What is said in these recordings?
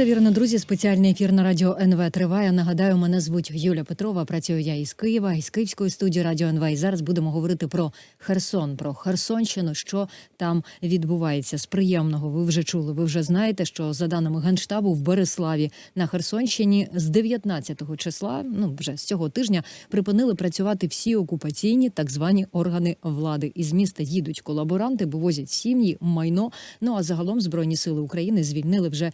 все вірно, друзі. Спеціальний ефір на радіо НВ триває. Нагадаю, мене звуть Юля Петрова. Працюю я із Києва, із Київської студії Радіо НВ. І зараз будемо говорити про Херсон, про Херсонщину, що там відбувається. З приємного ви вже чули. Ви вже знаєте, що за даними генштабу в Береславі на Херсонщині з 19 числа, ну вже з цього тижня, припинили працювати всі окупаційні так звані органи влади. Із міста їдуть колаборанти, вивозять сім'ї, майно. Ну а загалом збройні сили України звільнили вже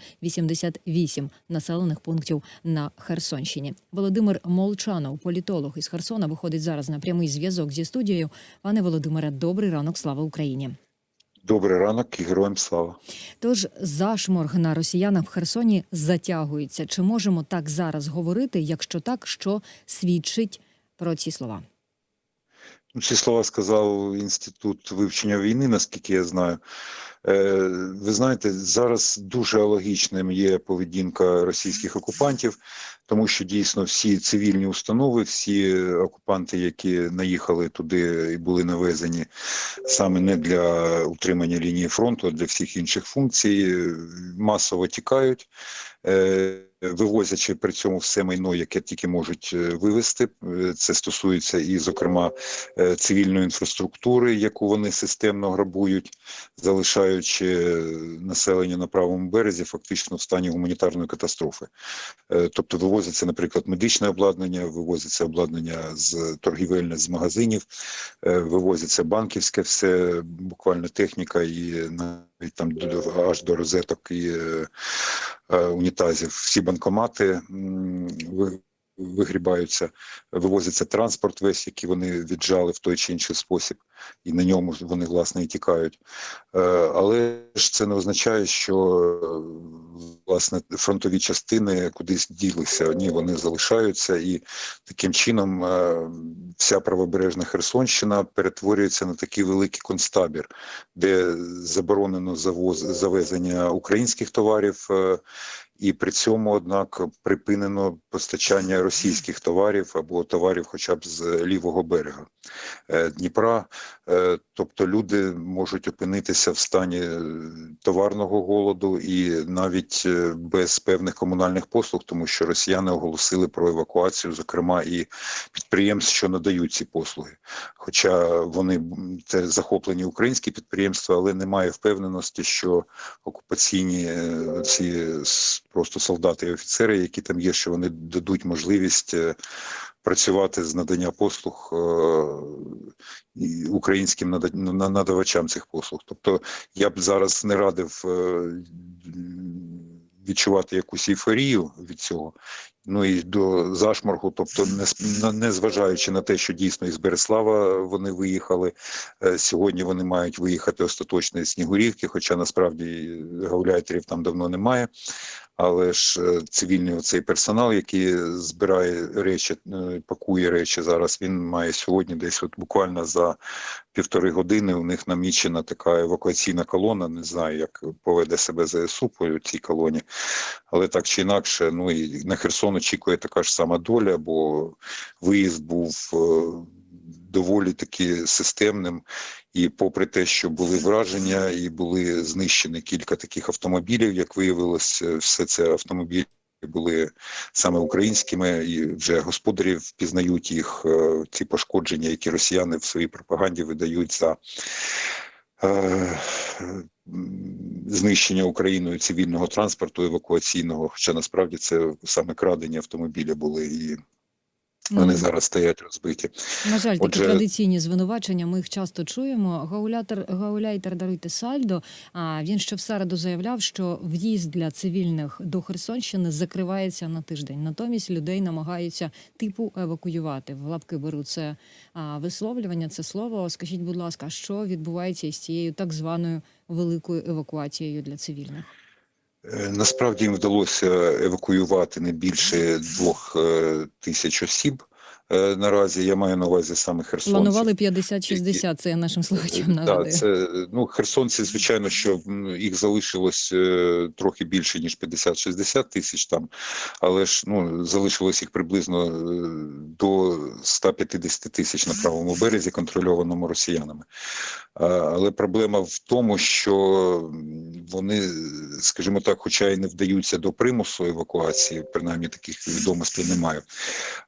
88 населених пунктів на Херсонщині. Володимир Молчанов, політолог із Херсона, виходить зараз на прямий зв'язок зі студією. Пане Володимире, добрий ранок, слава Україні. Добрий ранок і героям слава. Тож зашморг на росіянах в Херсоні затягується. Чи можемо так зараз говорити? Якщо так, що свідчить про ці слова? Ці слова сказав інститут вивчення війни, наскільки я знаю. Е, Ви знаєте, зараз дуже логічним є поведінка російських окупантів, тому що дійсно всі цивільні установи, всі окупанти, які наїхали туди і були навезені саме не для утримання лінії фронту, а для всіх інших функцій, масово тікають. Е, Вивозячи при цьому все майно, яке тільки можуть е, вивезти, Е, це стосується і, зокрема, цивільної інфраструктури, яку вони системно грабують, залишаючи населення на правому березі, фактично в стані гуманітарної катастрофи. Тобто вивозиться, наприклад, медичне обладнання, вивозиться обладнання з торгівельне з магазинів, вивозиться банківське, все буквально техніка і навіть там аж до розеток і е, е, унітазів. Всі банкомати вигрібаються, вивозиться транспорт весь, який вони віджали в той чи інший спосіб, і на ньому вони власне і тікають. Е, Але ж це не означає, що е, власне фронтові частини кудись ділися. Ні, вони залишаються, і таким чином е, вся правобережна Херсонщина перетворюється на такий великий концтабір, де заборонено завоз завезення українських товарів. І при цьому, однак, припинено постачання російських товарів або товарів, хоча б з лівого берега е, Дніпра. Е, Тобто люди можуть опинитися в стані е, товарного голоду і навіть без певних комунальних послуг, тому що росіяни оголосили про евакуацію, зокрема і підприємств, що надають ці послуги. Хоча вони це захоплені українські підприємства, але немає впевненості, що окупаційні ці просто солдати і офіцери, які там є, що вони дадуть можливість е, працювати з надання послуг е, українським нада- надавачам цих послуг. Тобто я б зараз не радив е, відчувати якусь ейфорію від цього. Ну і до зашморгу, тобто не, зважаючи на те, що дійсно із Береслава вони виїхали. Сьогодні вони мають виїхати остаточно із Снігурівки, хоча насправді гауляйтерів там давно немає. Але ж е, цивільний оцей персонал, який збирає речі, е, пакує речі зараз, він має сьогодні десь от буквально за півтори години у них намічена така евакуаційна колона. Не знаю, як поведе себе ЗСУ по цій колоні, але так чи інакше, ну і на Херсон очікує така ж сама доля, бо виїзд був е, доволі таки системним. І попри те, що були враження, і були знищені кілька таких автомобілів, як виявилось, е, все це автомобілі були саме українськими, і вже господарі впізнають їх е, ці пошкодження, які росіяни в своїй пропаганді видають за е, знищення Україною цивільного транспорту евакуаційного. Хоча насправді це саме крадені автомобілі були, і вони Ну, зараз стоять розбиті. На жаль, такі Отже- традиційні звинувачення. Ми їх часто чуємо. Гаулятер гауляйтер даруйте сальдо. А він ще в середу заявляв, що в'їзд для цивільних до Херсонщини закривається на тиждень. Натомість людей намагаються типу евакуювати. В лапки беру це а, висловлювання, це слово. Скажіть, будь ласка, що відбувається із цією так званою великою евакуацією для цивільних? Е, Насправді їм вдалося евакуювати не більше двох е, тисяч осіб наразі. Я маю на увазі саме Херсон. Планували 50-60, це я нашим слухачам нагадую. Так, це ну херсонці, звичайно, що їх залишилось е, трохи більше ніж 50-60 тисяч там, але ж ну залишилось їх приблизно е, до 150 тисяч на правому березі, контрольованому росіянами. Але проблема в тому, що вони, скажімо так, хоча і не вдаються до примусу евакуації, принаймні таких відомостей немає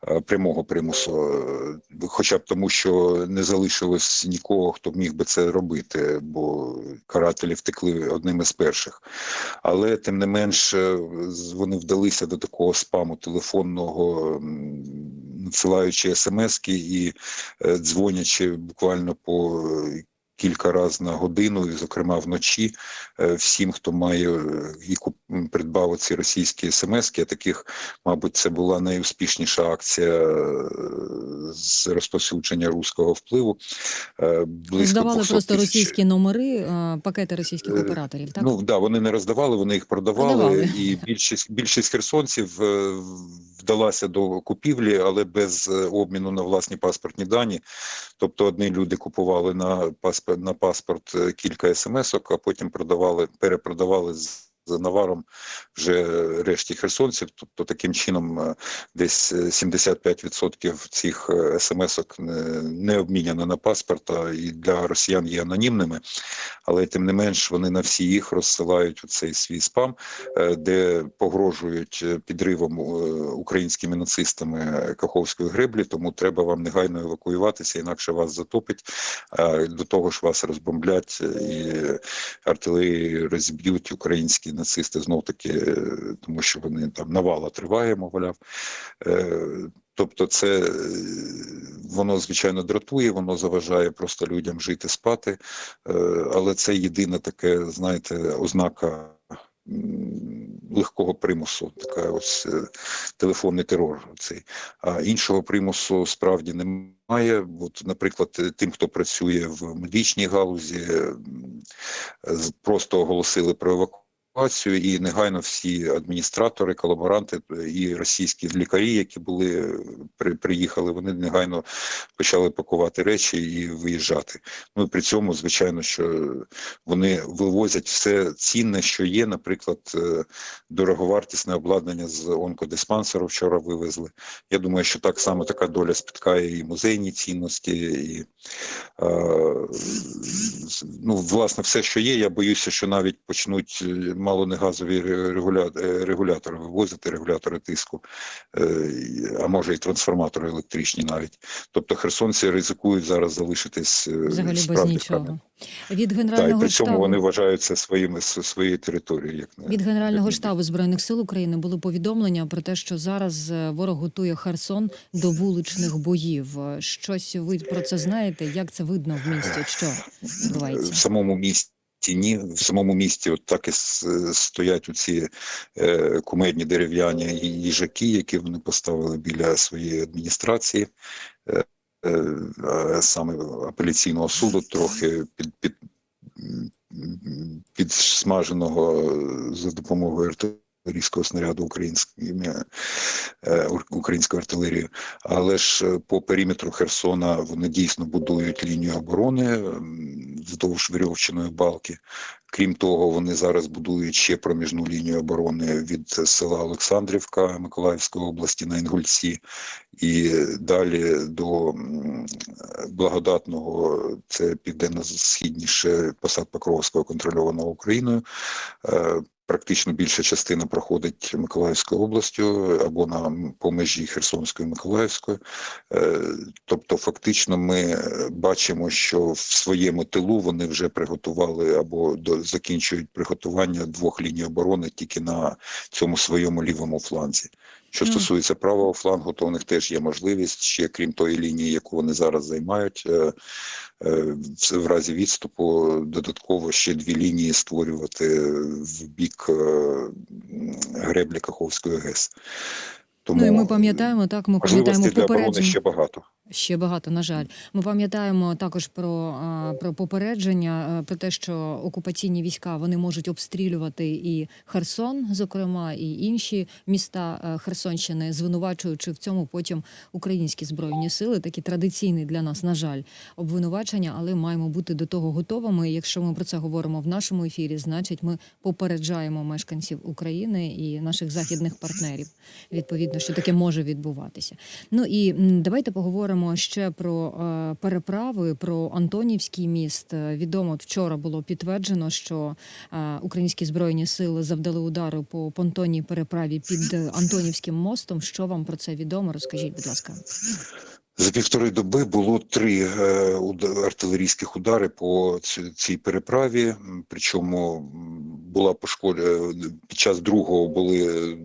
е, прямого примусу, е, хоча б тому, що не залишилось нікого, хто міг би це робити, бо карателі втекли одним із перших. Але тим не менш е, вони вдалися до такого спаму телефонного, надсилаючи смски і е, дзвонячи буквально по кілька разів на годину, і, зокрема вночі, е, всім, хто має е, і придбав ці російські смски, а таких, мабуть, це була найуспішніша акція е, з розповсюдження руського впливу. Близько Здавали просто тисяч. російські номери, пакети російських операторів. Так Ну да, вони не роздавали, вони їх продавали, Продавали. і більшість більшість херсонців вдалася до купівлі, але без обміну на власні паспортні дані. Тобто, одні люди купували на паспорт на паспорт е, кілька смс-ок, а потім продавали, перепродавали з. За наваром вже решті херсонців, тобто таким чином е, десь е, 75% цих е, смс-ок не, обміняно на паспорт, а і для росіян є анонімними але тим не менш вони на всі їх розсилають у цей свій спам, е, де погрожують е, підривом е, українськими нацистами Каховської греблі. Тому треба вам негайно евакуюватися, інакше вас затопить. До того ж вас розбомблять е, і артилерії розіб'ють українські нацисти знов таки, е, тому що вони там навала триває, мовляв. Е, Тобто, це е, воно звичайно дратує, воно заважає просто людям жити, спати. Але це єдине таке, знаєте, ознака легкого примусу, така ось телефонний терор. Цей. А іншого примусу справді немає. От, наприклад, тим, хто працює в медичній галузі, просто оголосили про евакуацію. І негайно всі адміністратори, колаборанти е, і російські лікарі, які були е, при, приїхали, вони негайно почали пакувати речі і виїжджати. Ну при цьому, звичайно, що вони вивозять все цінне, що є. Наприклад, е, дороговартісне обладнання з онкодиспансеру вчора вивезли. Я думаю, що так само така доля спіткає і музейні цінності, і е, ну, власне, все, що є. Я боюся, що навіть почнуть е, малонегазові ре- регуля- е, регулятори вивозити, регулятори тиску, е, а може і трансформатори електричні навіть. Тобто херсонці ризикують зараз залишитись е, взагалі без нічого. Від Так, і при цьому штабу вони вважають це своїми своєю територією. Як не від генерального як штабу збройних сил України були повідомлення про те, що зараз ворог готує Херсон до вуличних боїв. Щось ви про це знаєте? Як це видно в місті? Що в самому місті. Ні, в самому місті. От так і стоять оці е, кумедні дерев'яні їжаки, які вони поставили біля своєї адміністрації, е, е, саме апеляційного суду, трохи під, під, підсмаженого за допомогою артилерійського снаряду українськими е, українською артилерією. Але ж по периметру Херсона вони дійсно будують лінію оборони вздовж вірьовчиної балки. Крім того, вони зараз будують ще проміжну лінію оборони від села Олександрівка Миколаївської області на Інгульці і далі до благодатного, це південно-східніше посад Покровського контрольованого Україною. Практично більша частина проходить Миколаївською областю або на по межі Херсонської Миколаївської. Е, Тобто, фактично, ми е, бачимо, що в своєму тилу вони вже приготували або до закінчують приготування двох ліній оборони тільки на цьому своєму лівому фланзі. Що стосується правого флангу, то у них теж є можливість ще крім тої лінії, яку вони зараз займають. е, е, в в разі відступу додатково ще дві лінії створювати в бік е, греблі Каховської ГЕС. Тому Ну і ми пам'ятаємо так. Ми пам'ятаємо попередження. ще багато. Ще багато, на жаль. Ми пам'ятаємо також про, про попередження, про те, що окупаційні війська вони можуть обстрілювати і Херсон, зокрема, і інші міста Херсонщини, звинувачуючи в цьому потім українські збройні сили. Такі традиційні для нас, на жаль, обвинувачення, але маємо бути до того готовими. Якщо ми про це говоримо в нашому ефірі, значить ми попереджаємо мешканців України і наших західних партнерів. Відповідно, що таке може відбуватися. Ну і давайте поговоримо ще про е, переправи, про Антонівський міст. Відомо вчора було підтверджено, що е, українські збройні сили завдали удару по понтонній переправі під Антонівським мостом. Що вам про це відомо? Розкажіть, будь ласка. За півтори доби було три е, артилерійських удари по цій переправі. Причому була пошкоджена під час другого були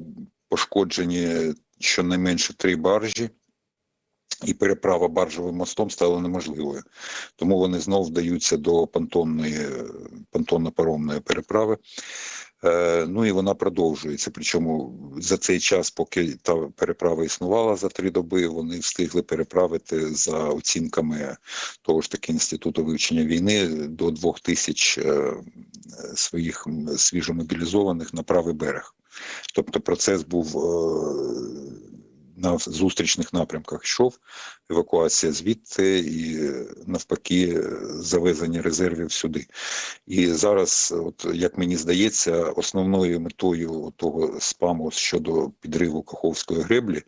пошкоджені щонайменше три баржі, і переправа баржовим мостом стала неможливою. Тому вони знов вдаються до понтонної понтонно-паромної переправи. Е, Ну і вона продовжується. Причому за цей час, поки та переправа існувала за три доби, вони встигли переправити за оцінками того ж таки інституту вивчення війни до двох тисяч е, своїх свіжомобілізованих на правий берег. Тобто процес був е, на зустрічних напрямках йшов, евакуація звідти і е, навпаки е, завезення резервів сюди. І зараз, от як мені здається, основною метою того спаму щодо підриву Каховської греблі,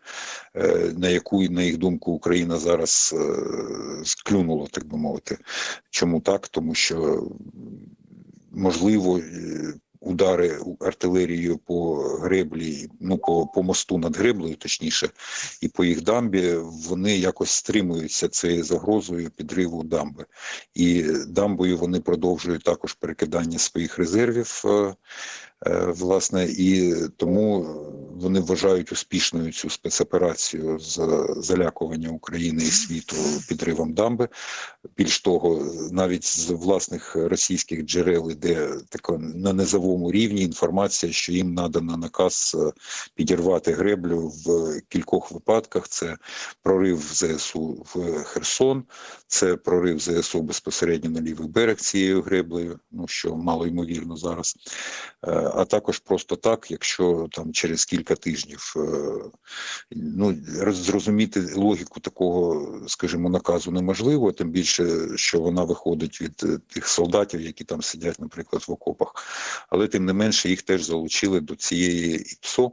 на яку, на їх думку, Україна зараз склюнула, так би мовити. Чому так? Тому що можливо. Удари артилерією по греблі, ну по, по мосту над греблею, точніше, і по їх дамбі, вони якось стримуються цією загрозою підриву дамби. І дамбою вони продовжують також перекидання своїх резервів, е, власне, і тому вони вважають успішною цю спецоперацію з залякування України і світу підривом дамби. Більш того, навіть з власних російських джерел іде така на низовому рівні інформація, що їм надано наказ е, підірвати греблю в кількох випадках. Це прорив ЗСУ в Херсон, це прорив ЗСУ безпосередньо на лівий берег цією греблею, ну що мало ймовірно зараз. Е, А також просто так, якщо там через кілька тижнів е, ну зрозуміти логіку такого, скажімо, наказу неможливо, тим більше, що вона виходить від е, тих солдатів, які там сидять, наприклад, в окопах. Але тим не менше їх теж залучили до цієї ІПСО.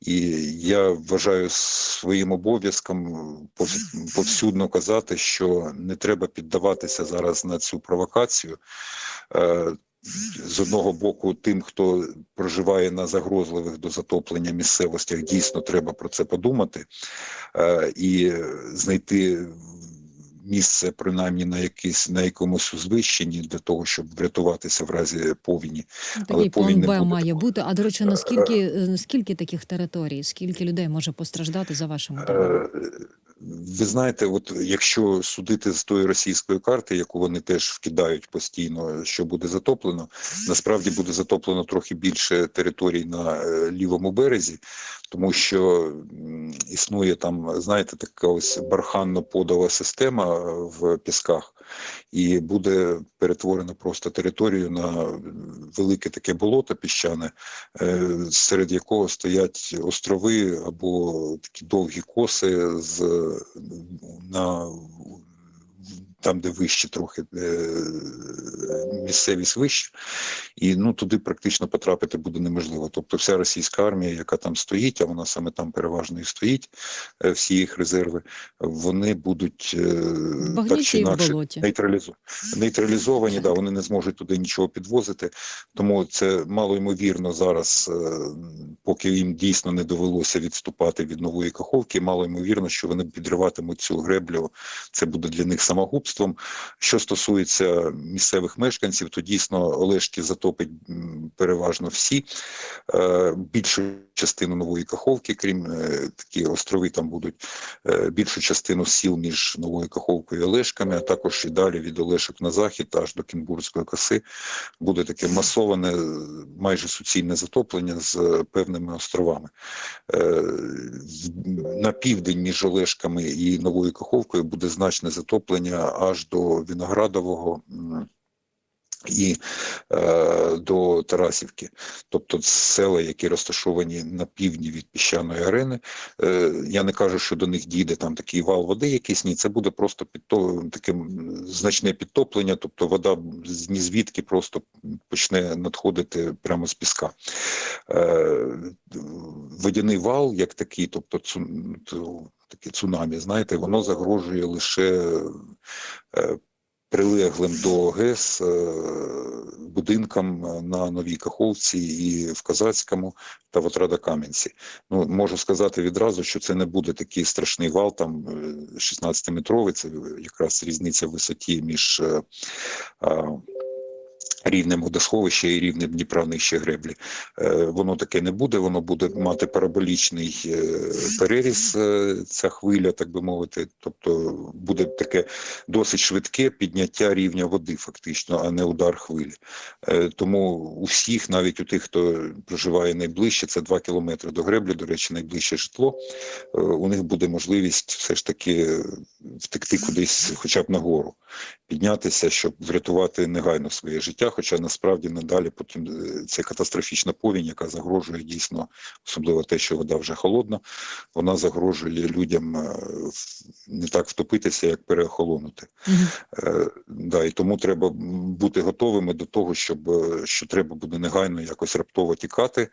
І я вважаю своїм обов'язком повсюдно казати, що не треба піддаватися зараз на цю провокацію. Е, З одного боку, тим, хто проживає на загрозливих до затоплення місцевостях, дійсно треба про це подумати е, і знайти місце, принаймні на якийсь на якомусь узвищенні для того, щоб врятуватися в разі повені. Але Такий план повинен Б має бути. А до речі, наскільки е, скільки таких територій, скільки людей може постраждати за вашими даними? Ви знаєте, от якщо судити з тої російської карти, яку вони теж вкидають постійно, що буде затоплено, насправді буде затоплено трохи більше територій на е, лівому березі, тому що існує там, знаєте, така ось барханно-подова система е, в пісках, і буде перетворено просто територію на велике таке болото піщане, е, серед якого стоять острови або такі довгі коси з на там, де вище трохи е, місцевість вище, і ну туди практично потрапити буде неможливо. Тобто, вся російська армія, яка там стоїть, а вона саме там переважно і стоїть, е, всі їх резерви, вони будуть е, так чи інакше нейтралізу... нейтралізовані, да, вони не зможуть туди нічого підвозити. Тому це мало ймовірно зараз, поки їм дійсно не довелося відступати від нової каховки, мало ймовірно, що вони підриватимуть цю греблю. Це буде для них самогубство. Людством. Що стосується місцевих мешканців, то дійсно Олешки затопить переважно всі. Е, Більшу частину нової Каховки, крім е, такі острови, там будуть е, більшу частину сіл між новою Каховкою і Олешками, а також і далі від Олешок на захід аж до Кінбурзької коси буде таке масоване, майже суцільне затоплення з певними островами. На південь між Олешками і Новою Каховкою буде значне затоплення аж до Виноградового. І е, до Тарасівки, тобто села, які розташовані на півдні від піщаної арени. Е, я не кажу, що до них дійде там такий вал води, якийсь ні. Це буде просто підто, таке значне підтоплення, тобто вода ні звідки просто почне надходити прямо з піска. Е, водяний вал, як такий, тобто цу, таке цунамі, знаєте, воно загрожує лише е, прилеглим до ГЕС е, будинкам на Новій Каховці і в Казацькому та в Отрада-Кам'янці. Ну, можу сказати відразу, що це не буде такий страшний вал, там е, 16-метровий, це якраз різниця в висоті між е, рівнем водосховища і рівнем Дніпра нижче греблі. Е, Воно таке не буде, воно буде мати параболічний е, переріз, е, ця хвиля, так би мовити. Тобто буде таке досить швидке підняття рівня води, фактично, а не удар хвилі. Тому у всіх, навіть у тих, хто проживає найближче, це 2 кілометри до греблі, до речі, найближче житло. У них буде можливість все ж таки втекти кудись, хоча б нагору, піднятися, щоб врятувати негайно своє життя. Хоча насправді надалі потім е, це катастрофічна повінь, яка загрожує дійсно, особливо те, що вода вже холодна, вона загрожує людям е, не так втопитися, як переохолонути. Мгм. Е, Да, і тому треба бути готовими до того, щоб що треба буде негайно якось раптово тікати.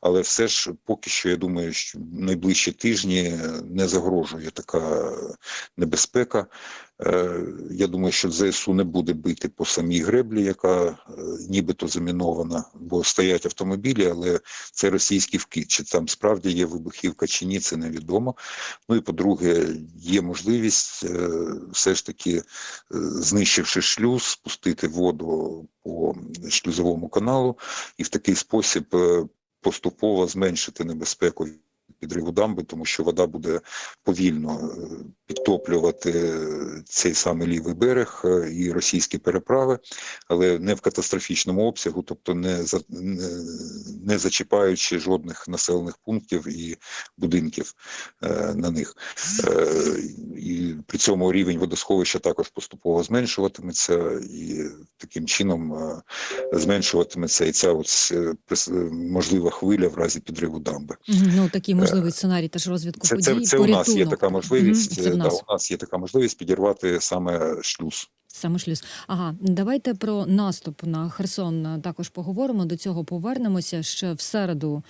Але все ж поки що я думаю, що найближчі тижні не загрожує така небезпека. Е, Я думаю, що ЗСУ не буде бити по самій греблі, яка е, нібито замінована, бо стоять автомобілі, але це російський вкид. Чи там справді є вибухівка чи ні, це невідомо. Ну і по-друге, є можливість е, все ж таки, знищивши шлюз, спустити воду по шлюзовому каналу і в такий спосіб поступово зменшити небезпеку підриву дамби, тому що вода буде повільно е, підтоплювати е, цей самий лівий берег е, і російські переправи, але не в катастрофічному обсягу, тобто не за не, не зачіпаючи жодних населених пунктів і будинків е, на них. Е, і при цьому рівень водосховища також поступово зменшуватиметься, і таким чином е, зменшуватиметься і ця от, е, можлива хвиля в разі підриву дамби. Ну, такий можливий сценарій теж розвитку Це, це, подій. це у нас є така можливість. Мгм, Це е. Да, у нас є така можливість підірвати саме шлюз. Саме шлюз. Ага, давайте про наступ на Херсон також поговоримо. До цього повернемося. Ще в середу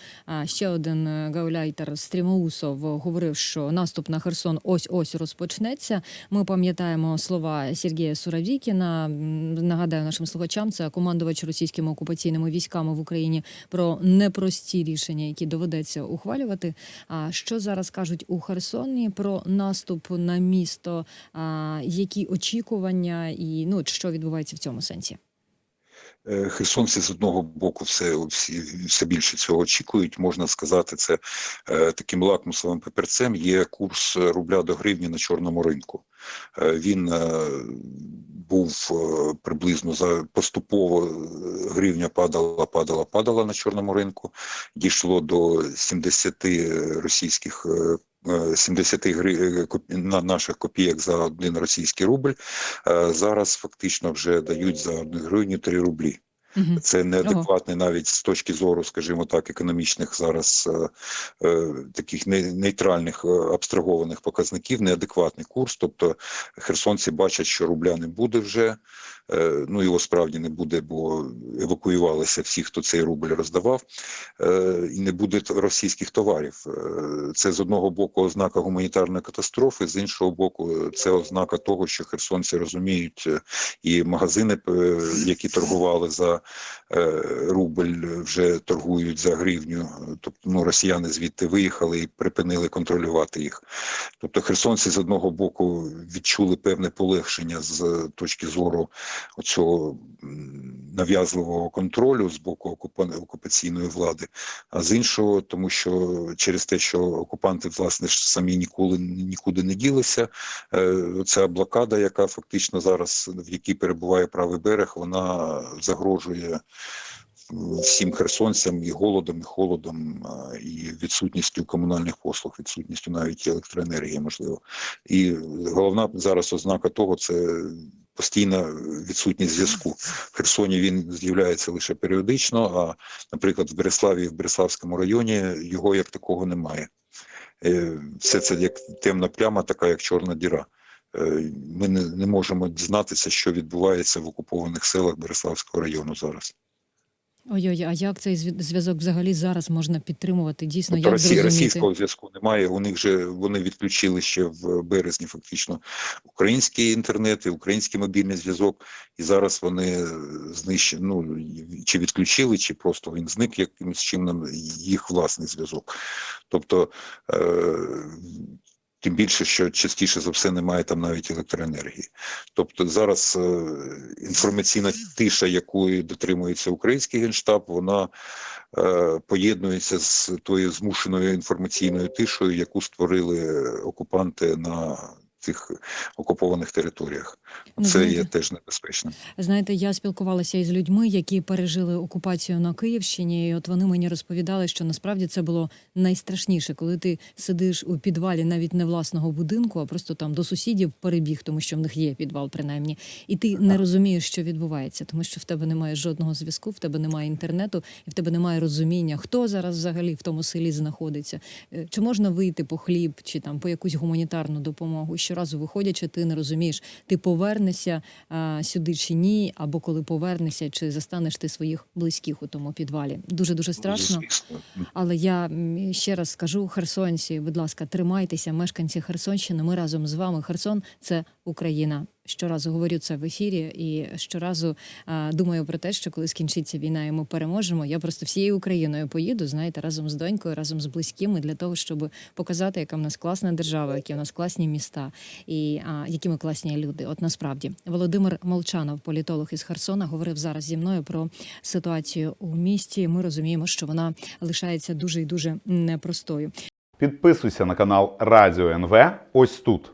ще один е, гауляйтер Стрімоусов говорив, що наступ на Херсон ось ось розпочнеться. Ми пам'ятаємо слова Сергія Суравікіна. Нагадаю нашим слухачам, це командувач російськими окупаційними військами в Україні про непрості рішення, які доведеться ухвалювати. А що зараз кажуть у Херсоні про наступ на місто? Які очікування і ну що відбувається в цьому сенсі? Е, Херсонці з одного боку все, всі, все більше цього очікують. Можна сказати, це е, таким лакмусовим папірцем є курс рубля до гривні на чорному ринку. Е, він був приблизно за поступово гривня падала, падала, падала на чорному ринку. Дійшло до 70 російських. Е, е, 70 гри... коп- на наших копійок за один російський рубль. Е, Зараз фактично вже дають за одну гривню 3 рублі. Це неадекватний навіть з точки зору, скажімо так, економічних зараз е, е, таких нейтральних е, абстрагованих показників, неадекватний курс. Тобто херсонці бачать, що рубля не буде вже. Е, ну його справді не буде, бо евакуювалися всі, хто цей рубль роздавав, е, і не буде російських товарів. Е, Це з одного боку ознака гуманітарної катастрофи, з іншого боку, це ознака того, що херсонці розуміють і магазини, які торгували за рубль вже торгують за гривню. Тобто ну, росіяни звідти виїхали і припинили контролювати їх. Тобто херсонці з одного боку відчули певне полегшення з точки зору оцього м, нав'язливого контролю з боку окупа- окупаційної влади, а з іншого, тому що через те, що окупанти власне ж самі ніколи нікуди не ділися, е, ця блокада, яка фактично зараз в якій перебуває правий берег, вона загрожує всім херсонцям і голодом, і холодом, і відсутністю комунальних послуг, відсутністю навіть електроенергії, можливо. І головна зараз ознака того це постійна відсутність зв'язку. В Херсоні він з'являється лише періодично, а, наприклад, в Береславі, в Береславському районі його як такого немає. Е, Все це як темна пляма, така як чорна діра. Е, Ми не, не можемо дізнатися, що відбувається в окупованих селах Береславського району зараз. Ой-ой, а як цей зв'язок взагалі зараз можна підтримувати? Дійсно, Тобто як Росі, зрозуміти? російського зв'язку немає. У них же вони відключили ще в березні фактично український інтернет і український мобільний зв'язок, і зараз вони знищені, ну чи відключили, чи просто він зник якимось чином їх власний зв'язок. Тобто е, тим більше, що частіше за все немає там навіть електроенергії. Тобто зараз е, інформаційна тиша, якої дотримується український генштаб, вона е, поєднується з тою змушеною інформаційною тишою, яку створили окупанти на цих окупованих територіях. Ну, Це знаєте, є теж небезпечним. Знаєте, я спілкувалася із людьми, які пережили окупацію на Київщині, і от вони мені розповідали, що насправді це було найстрашніше, коли ти сидиш у підвалі навіть не власного будинку, а просто там до сусідів перебіг, тому що в них є підвал, принаймні, і ти не розумієш, що відбувається, тому що в тебе немає жодного зв'язку, в тебе немає інтернету, і в тебе немає розуміння, хто зараз взагалі в тому селі знаходиться. Е, Чи можна вийти по хліб, чи там по якусь гуманітарну допомогу? Щоразу виходячи, ти не розумієш, ти повернешся а, сюди чи ні, або коли повернешся, чи застанеш ти своїх близьких у тому підвалі. Дуже дуже страшно. Але я ще раз скажу херсонці, будь ласка, тримайтеся, мешканці Херсонщини. Ми разом з вами. Херсон це Україна. Щоразу говорю це в ефірі, і щоразу а, думаю про те, що коли скінчиться війна, і ми переможемо. Я просто всією Україною поїду, знаєте, разом з донькою, разом з близькими для того, щоб показати, яка в нас класна держава, які в нас класні міста, і а, які ми класні люди. От насправді Володимир Молчанов, політолог із Херсона, говорив зараз зі мною про ситуацію у місті. Ми розуміємо, що вона лишається дуже і дуже непростою. Підписуйся на канал Радіо НВ ось тут.